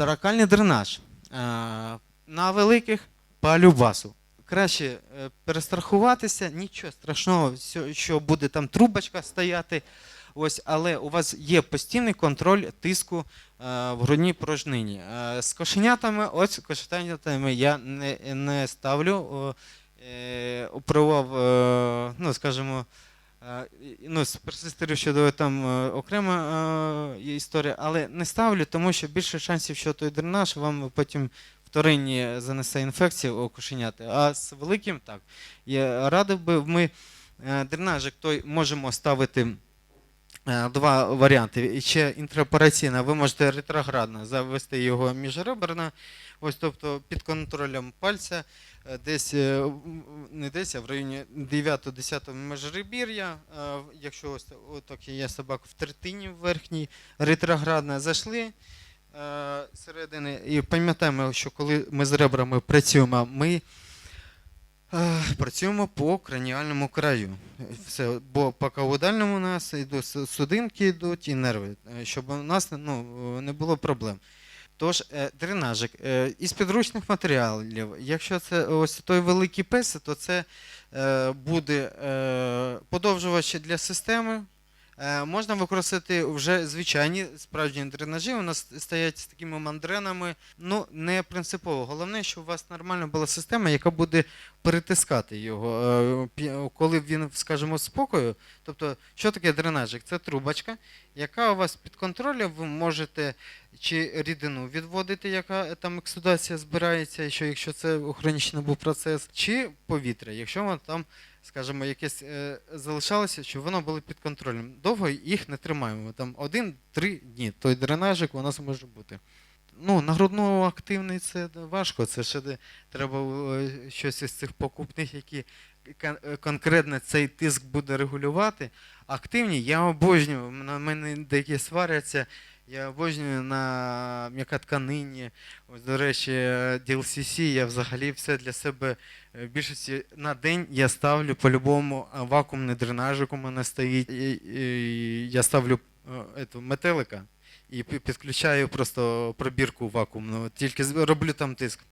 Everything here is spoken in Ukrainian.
Таракальний дренаж. Е, На великих по любасу. Краще е, перестрахуватися, нічого страшного, що буде там трубочка стояти. Ось, але у вас є постійний контроль тиску е, в грудній порожнині. З кошенятами, ось кошенятами я не, не ставлю. Е, е, ну, скажімо, ну, з персистерів щодо там е, окрема е, є історія, але не ставлю, тому що більше шансів, що той дренаж вам потім вторинні занесе інфекцію у кошеняти. А з великим так. Я радив би, ми е, дренажик той можемо ставити. Е, Два варіанти. Ще інтраопераційна, ви можете ретроградно завести його міжреберно, ось тобто під контролем пальця, е, десь е, не десь, а в районі 9-10 межребір'я. Якщо ось так є собака в третині верхній, ретроградно зайшли середини. І пам'ятаємо, що коли ми з ребрами працюємо, ми працюємо по краніальному краю. Все, бо по каудальному у нас йдуть судинки йдуть і нерви, е, щоб у нас ну, не було проблем. Тож, е, дренажик е, із підручних матеріалів. Якщо це ось той великий пес, то це буде подовжувач для системи. Е, можна використати вже звичайні справжні дренажі. У нас стоять з такими мандренами. Ну, не принципово. Головне, щоб у вас нормальна була система, яка буде перетискати його. Е, Коли він, скажімо, спокою. Тобто, що таке дренажик? Це трубочка, яка у вас під контролем, ви можете чи рідину відводити, яка там ексудація збирається, що якщо це хронічний був процес, чи повітря, якщо воно там, скажімо, якесь е, залишалося, щоб воно було під контролем. Довго їх не тримаємо. Там один-три дні. Той дренажик у нас може бути. Ну, на грудну активний це важко. Це ще треба е, щось із цих покупних, які е, конкретно цей тиск буде регулювати. Активні я обожнюю. На мене деякі сваряться. Я обожнюю на м'якотканині. Ось, до речі, е, DLCC я взагалі все для себе е, в більшості на день я ставлю по-любому а, вакуумний дренажик у мене стоїть. І, і я ставлю е, ету, метелика і підключаю просто пробірку вакуумну. Тільки роблю там тиск.